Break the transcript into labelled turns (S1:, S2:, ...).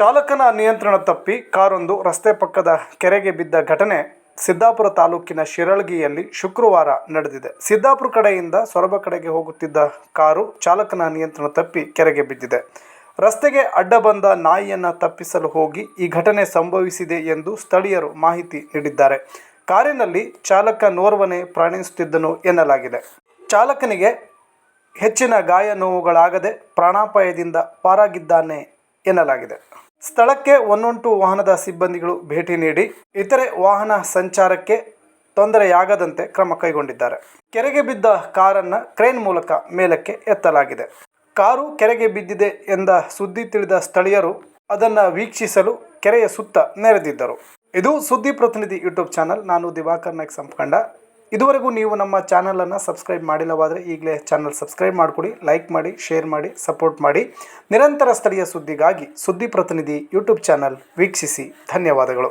S1: ಚಾಲಕನ ನಿಯಂತ್ರಣ ತಪ್ಪಿ ಕಾರೊಂದು ರಸ್ತೆ ಪಕ್ಕದ ಕೆರೆಗೆ ಬಿದ್ದ ಘಟನೆ ಸಿದ್ದಾಪುರ ತಾಲೂಕಿನ ಶಿರಳಗಿಯಲ್ಲಿ ಶುಕ್ರವಾರ ನಡೆದಿದೆ. ಸಿದ್ದಾಪುರ ಕಡೆಯಿಂದ ಸೊರಬ ಕಡೆಗೆ ಹೋಗುತ್ತಿದ್ದ ಕಾರು ಚಾಲಕನ ನಿಯಂತ್ರಣ ತಪ್ಪಿ ಕೆರೆಗೆ ಬಿದ್ದಿದೆ. ರಸ್ತೆಗೆ ಅಡ್ಡ ಬಂದ ನಾಯಿಯನ್ನು ತಪ್ಪಿಸಲು ಹೋಗಿ ಈ ಘಟನೆ ಸಂಭವಿಸಿದೆ ಎಂದು ಸ್ಥಳೀಯರು ಮಾಹಿತಿ ನೀಡಿದ್ದಾರೆ. ಕಾರಿನಲ್ಲಿ ಚಾಲಕ ಚಾಲಕನೋರ್ವನೇ ಪ್ರಯಾಣಿಸುತ್ತಿದ್ದನು ಎನ್ನಲಾಗಿದೆ. ಚಾಲಕನಿಗೆ ಹೆಚ್ಚಿನ ಗಾಯ ನೋವುಗಳಾಗದೆ ಪ್ರಾಣಾಪಾಯದಿಂದ ಪಾರಾಗಿದ್ದಾನೆ ಎನ್ನಲಾಗಿದೆ. ಸ್ಥಳಕ್ಕೆ ಒನ್ನೊಂಟು ವಾಹನದ ಸಿಬ್ಬಂದಿಗಳು ಭೇಟಿ ನೀಡಿ ಇತರೆ ವಾಹನ ಸಂಚಾರಕ್ಕೆ ತೊಂದರೆಯಾಗದಂತೆ ಕ್ರಮ ಕೈಗೊಂಡಿದ್ದಾರೆ. ಕೆರೆಗೆ ಬಿದ್ದ ಕಾರನ್ನು ಕ್ರೇನ್ ಮೂಲಕ ಮೇಲಕ್ಕೆ ಎತ್ತಲಾಗಿದೆ. ಕಾರು ಕೆರೆಗೆ ಬಿದ್ದಿದೆ ಎಂದ ಸುದ್ದಿ ತಿಳಿದ ಸ್ಥಳೀಯರು ಅದನ್ನು ವೀಕ್ಷಿಸಲು ಕೆರೆಯ ಸುತ್ತ ನೆರೆದಿದ್ದರು. ಇದು ಸುದ್ದಿ ಪ್ರತಿನಿಧಿ ಯೂಟ್ಯೂಬ್ ಚಾನಲ್. ನಾನು ದಿವಾಕರ್ ನಾಯ್ಕ್ ಸಂಪ್ಕಂಡ. ಇದುವರೆಗೂ ನೀವು ನಮ್ಮ ಚಾನಲನ್ನು ಸಬ್ಸ್ಕ್ರೈಬ್ ಮಾಡಿಲ್ಲವಾದರೆ ಈಗಲೇ ಚಾನಲ್ ಸಬ್ಸ್ಕ್ರೈಬ್ ಮಾಡಿಕೊಡಿ ಲೈಕ್ ಮಾಡಿ ಶೇರ್ ಮಾಡಿ ಸಪೋರ್ಟ್ ಮಾಡಿ. ನಿರಂತರ ಸ್ಥಳೀಯ ಸುದ್ದಿಗಾಗಿ ಸುದ್ದಿ ಪ್ರತಿನಿಧಿ ಯೂಟ್ಯೂಬ್ ಚಾನಲ್ ವೀಕ್ಷಿಸಿ. ಧನ್ಯವಾದಗಳು.